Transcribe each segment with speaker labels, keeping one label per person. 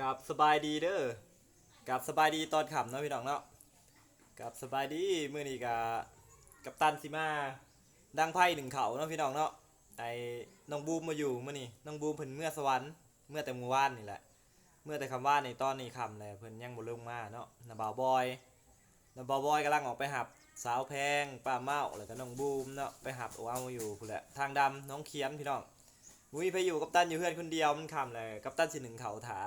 Speaker 1: กับสบายดีเด้อกับสบายดีตอนขับเนาะพี่น้องเนาะกับสบายดีมื้อนี้กะกับตันสิมาดังไพ่หนึ่งเขาเนาะพี่น้องเนาะไอ้น้องบูมมาอยู่มื้อนี้น้องบูมเพิ่นเมื่อสวรรค์เมื่อแต่มื้อวานนี่แหละ เมื่อแต่คำว่าในตอนนี้คำเลยเพิ่นยังบ่ลงมาเนาะนาบ่าวบอยนาบ่าวบอยกำลังออกไปหับสาวแพงป้าเมาแล้วก็น้องบูมเนาะไปหับเอาเอาอยู่พุ่นแหละทางดำน้องเขียนพี่น้องมุ้ยไปอยู่กับตันอยู่เพื่อนคนเดียวมันคำเลยกับตันสิหนึ่งเขาถา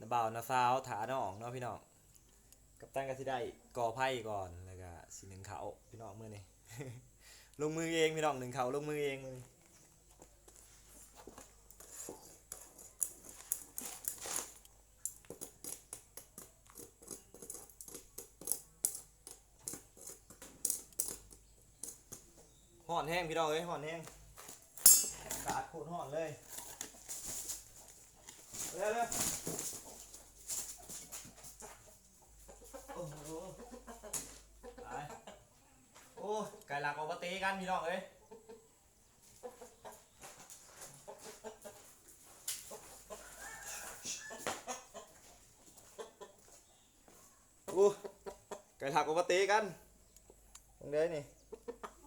Speaker 1: นาบ่าวนาสาวถาน้องเนาะพี่น้องกับตันก็สิได้ก่อไพ่ก่อนแล้วก็สิหนึ่งเขาพี่น้องมื้อนี้ ลงมือเองพี่น้องหนึ่งเขาลงมือเองมื้อนี้ห่อนแห้งพี่น้องเอ้ยห่อนแห้งกาดโคตรห่อนเลยเร็วเร็วโอ้โหตายโอ้ยไก่หลั กันพี่น้องเอ้ยโอ้ไก่หักออกมาตีกันตรงเด้นี่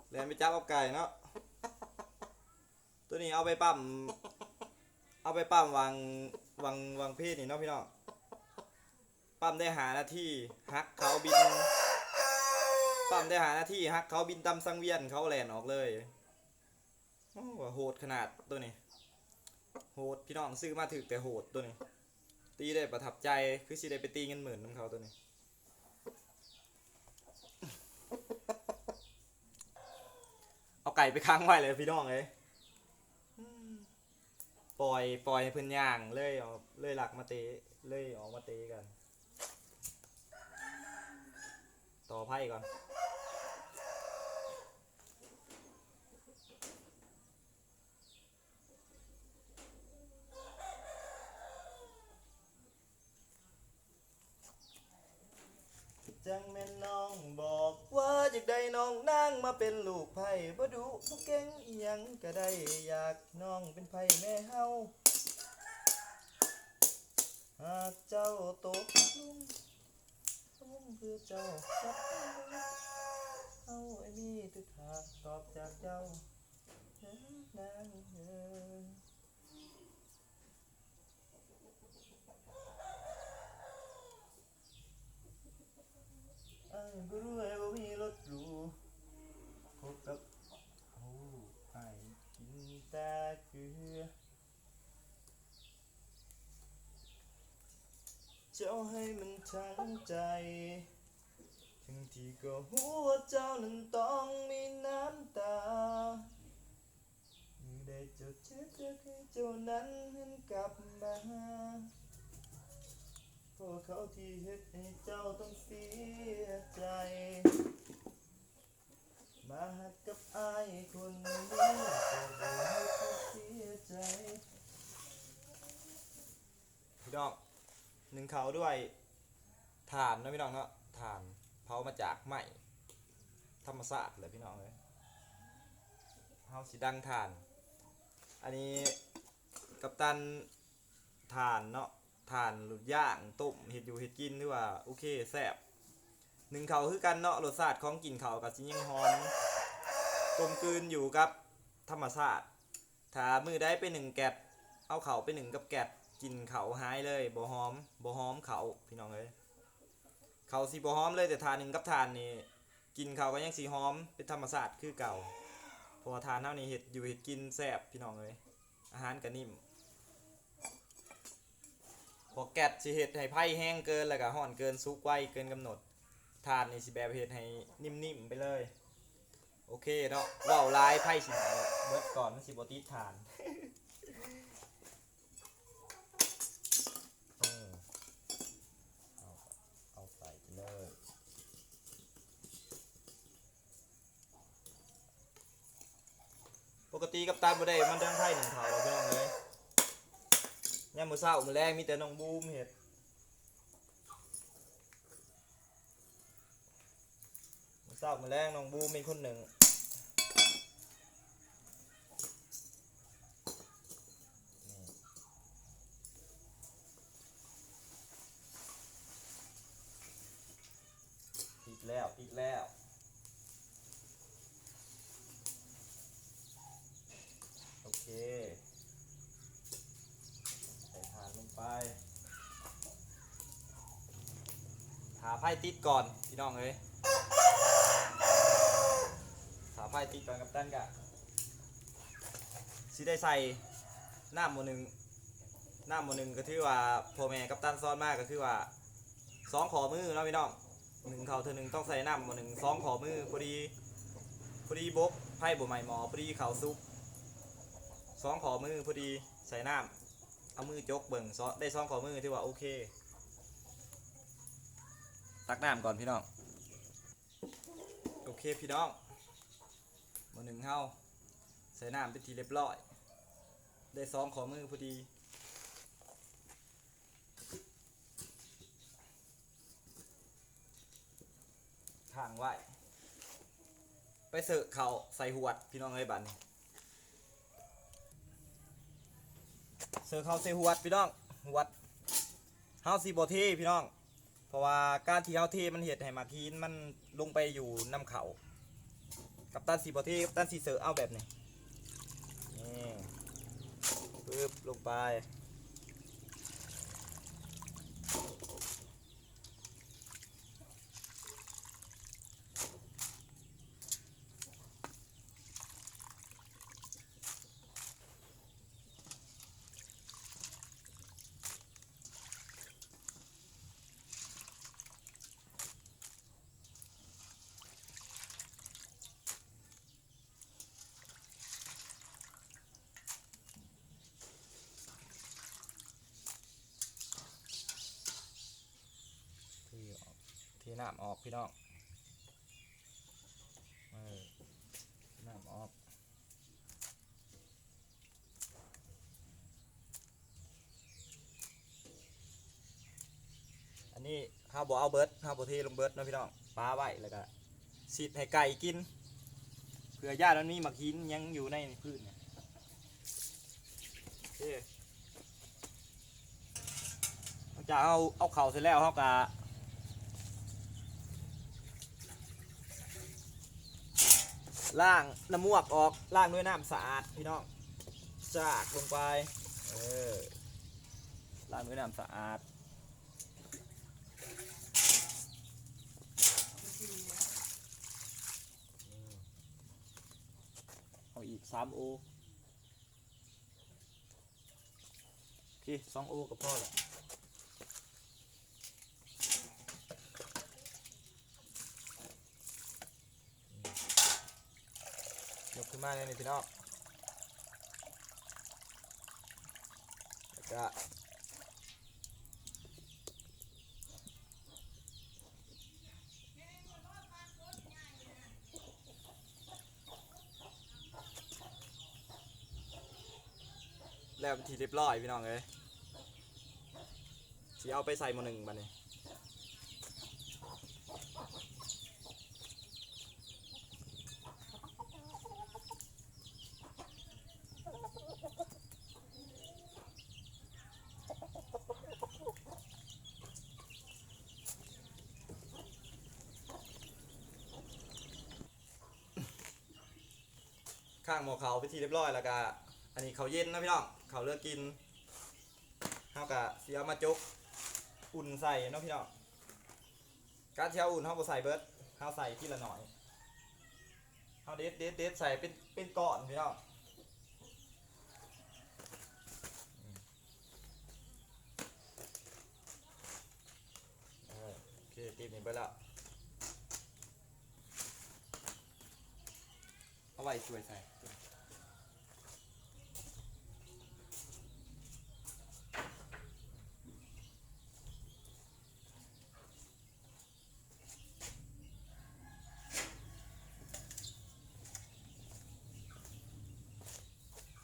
Speaker 1: เรียนไปจับเอาไก่เนาะตัวนี้เอาไปปั๊มเอาไปปั๊มวางวางวางเพศนี่เนาะพี่น้องปั๊มได้หาหน้าที่ฮักเขาบิน ปั๊มได้หาหน้าที่ฮักเขาบินตำสังเวียนเขาแลนออกเลยโอ้โหดขนาดตัวนี้ โหดพี่น้องซื้อมาถึกแต่โหดตัวนี้ ตีได้ประทับใจคือสิได้ไปตีเงินหมื่นน้ำเขาตัวนี้เอาไก่ไปค้างไว้เลยพี่น้องเลยปล่อยปล่อยให้เพื่อนย่างเลยเอาเลยหลักมาเตะเลยออกมาเตะกัน ต่อไพ่ก่อน จังแม่นน้องบอก ว่ากได้น้องนางมาเป็นลูกไผ่บ่ดุบ่เก่งอีหยังก็ได้อยากน้องเป็นไผ่แม่เฮาหากเจ้าตกลุมลุมเพื่อเจ้าจับเฮาไอ้มีทุกทาตอบจากเจ้านางเอ้ยไอ้บ่รู้ไอ้บ่มี รถหรูพบกับโอ้ไอ้กินแต่เกลือเจ้าให้มันทั้งใจ ทั้งที่ก็หัวเจ้านั้นต้องมีน้ำตาเมื่อได้เจ้าเจ็บจะให้เจ้านั้นหันกลับมาเพราะเขาที่เฮ็ดให้เจ้าต้องเสียใจ มาหักกับอายคนนี้ก็บ่ให้เขาเสียใจพี่น้องหนึ่งเขาด้วยถ่านนะพี่น้องเนาะถ่านเผามาจากไหมธรรมศาสตร์เลยพี่น้องเลยเฮาสีดังถ่าน อันนี้กัปตันถ่านเนาะถ่านหลุดย่างต้มเห็ดอยู่เห็ดกินหรือว่าโอเคแซ่บ หนึ่งเขาคือกันเนาะรสชาติของกินเขากับชิ้นยังฮอนกลมกลืนอยู่กับธรรมชาติถ้ามือได้ไปหนึ่งแกดเอาเขาไปหนึ่งกับแกดกินเขาหายเลยบ่หอมบ่หอมเขาพี่น้องเอ้ยเขาสีบ่หอมเลยแต่ทานหนึ่งกับทานนี่กินเขาก็ยังสีหอมเป็นธรรมชาติคือเก่าพอทานเท่านี้เห็ดอยู่เห็ดกินแซ่บพี่น้องเอ้ยอาหารก็นิ่มพอแกดสิเห็ดให้ไผ่แห้งเกินแล้วก็ห่อนเกินสุกไวเกินกำหนด ทานในสิแบบเห็ดให้นิ่มๆไปเลย โอเคเนาะเว้าวลายไผ่สิเอาเบิดก่อนมันสิบ่ติดทานเอาใส่ไปเลยปกติกับตาบ่ได้มันดังไพ่หนึ่งเท่าเราพี่น้องเลยยามมื้อเช้ามื้อแรกมีแต่น้องบูมเฮ็ด ศร้ามาแรงน้องบูมีคนหนึ่งติดแล้วติดแล้วโอเคใส่ฐานลงไปหาไพ่ติดก่อนพี่น้องเอ้ ไพ่ติดก่อนกับตันกะสิได้ใส่หน้ำหมดหนึ่งหน้ำหมดหนึ่งก็ถือว่าพ่อแม่กับตันซ้อนมากก็คือว่าสองขอมือเนาะพี่น้องหนึ่งเขาเธอหนึ่งต้องใส่หน้ำหมดหนึ่งสองขอมือพอดีพอดีบกไพ่บ่ใหม่หมอพอดีเขาซุปสองขอมือพอดีใส่น้ำเอามือจกเบิ่งได้สองขอมือถือว่าโอเค ตักน้ำก่อนพี่น้อง โอเคพี่น้อง หนึ่งเฮาใส่น้ำเป็นทีเรียบร้อย ได้สองขอมือพอดีทางไว้ไปเสิร์ฟเขาใส่หวดพี่น้องเอ้ยบัดนเสิร์ฟเขาใส่หวดพี่น้องหวดเฮาสีบเทพี่น้อง เพราะว่าการที่เอาเทมันเห็ดให้มาทีนมันลงไปอยู่น้ำเขา กับตันสีบอเทกับตันสีเสือเอาแบบนี้นี่ปึ๊บลงไปเทออกเทน้ำออกพี่น้องเออน้ำออกอันนี้ข้าวบอเอาเบิร์ดข้าวบอเทลงเบิร์ดนะพี่น้องปลาไว้แล้วก็สีดให้ไก่กินเผื่อญาติมันมีหมักหินยังอยู่ในพืชเนี่ยจากเอาเอาเข่าเสร็จแล้วเขากะ ล่างน้ำมวกออกล่างด้วยน้ำสะอาดพี่น้องจากลงไปเออล่างด้วยน้ำสะอาดเอาอีกสามโอโอเคสองโอก็พอแล้ว ยกขึ้น มาเลยนี่พี่น้องแล้วก็แล้วทีเรียบร้อยพี่น้องเลยสีเอาไปใส่มาหนึ่งบันนี้ ข้างหมอเขาไปทีเรียบร้อยแล้วก็อันนี้เขาเย็นนะพี่น้องเขาเลือกกินเท่ากับเสียมาจุกอุ่นใส่เนาะพี่น้องการเที่เอาอุ่นเขาบ่ใส่เบิร์ดเขาใส่ทีละหน่อยเขาเด็ดเด็ดเด็ดใส่เป็นเป็นก้อนพี่น้องโอเคตีนี้ไปแล้ว เอาไว้ช่วยใส่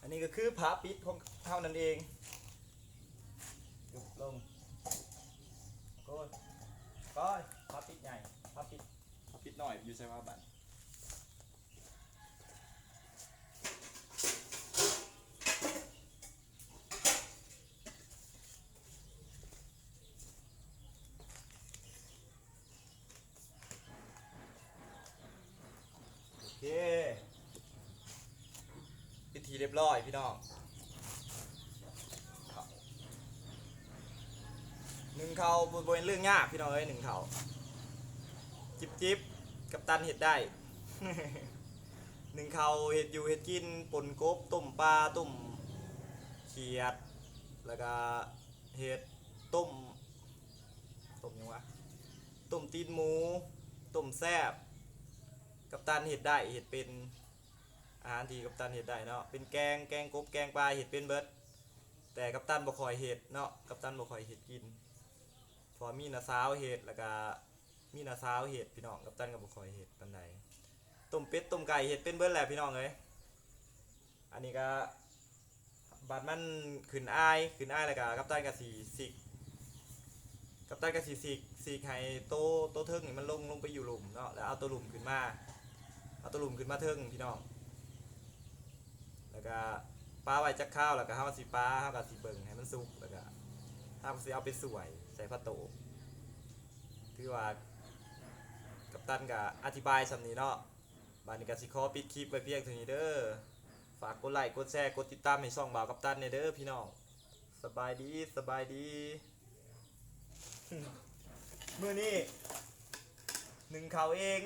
Speaker 1: อันนี้ก็คือผาปิดของเท่านั้นเองยกลงก้ยก้อยผาปิดใหญ่ผาปิดผาปิดหน่อยอยู่ใช่ว่าบันอเค พิธี เรียบร้อยพี่น้องหนึ่งเขาบเป็นเรื่องยากพี่น้องเอ้ยหนึ่งเขาจิบจิบกับตันเห็ดได้หนึ่งเขาเห็ดอยู่เห็ดกินปนกบต้มปลาต้มเขียด แล้วก็เห็ดต้มต้มยังวะต้มตีนหมูต้มแซบกับตันเห็ดได้เห็ดเป็น อาหารที่กับตันเห็ดได้เนาะเป็นแกงแกงกบแกงปลาเห็ดเป็นเบิดแต่กับตันบ่คอยเห็ดเนาะกับตันบ่คอยเห็ดกิน พอมีนาซาวเห็ดแล้วก็มีนาซาวเห็ดพี่น้องกับตันก็บ่คอยเห็ดปานใดต้มเป็ดต้มไก่เห็ดเป็นเบิดแหละพี่น้องเอ้ยอันนี้ก็บาดมันขึ้นอายขึ้นอายแล้วก็กัปตันกับสีสิกกัปตันกับสีสิกสิกให้โตโตเทิงนี่มันลงลงไปอยู่หลุมเนาะแล้วเอาตัวหลุมขึ้นมาเอาตัวหลุมขึ้นมาเทิงพี่น้อง แล้วก็ปลาไว้จักข้าวแล้วก็เฮาสิปลาเฮาก็สิเบิ่งให้มันสุกแล้วก็เฮาก็สิเอาไปสวยใส่ผ้าโตะถือว่ากัปตันก็อธิบายสำนี้เนาะบานี้ก็สิขอปิดคลิปไว้เพียงเท่านี้เด้อฝากกดไลค์กดแชร์กดติดตามให้ช่องบ่าวกับตันเนี่ยเด้อพี่น้องสบายดีสบายดีเมื้อนี้หนึ่งเขาเอง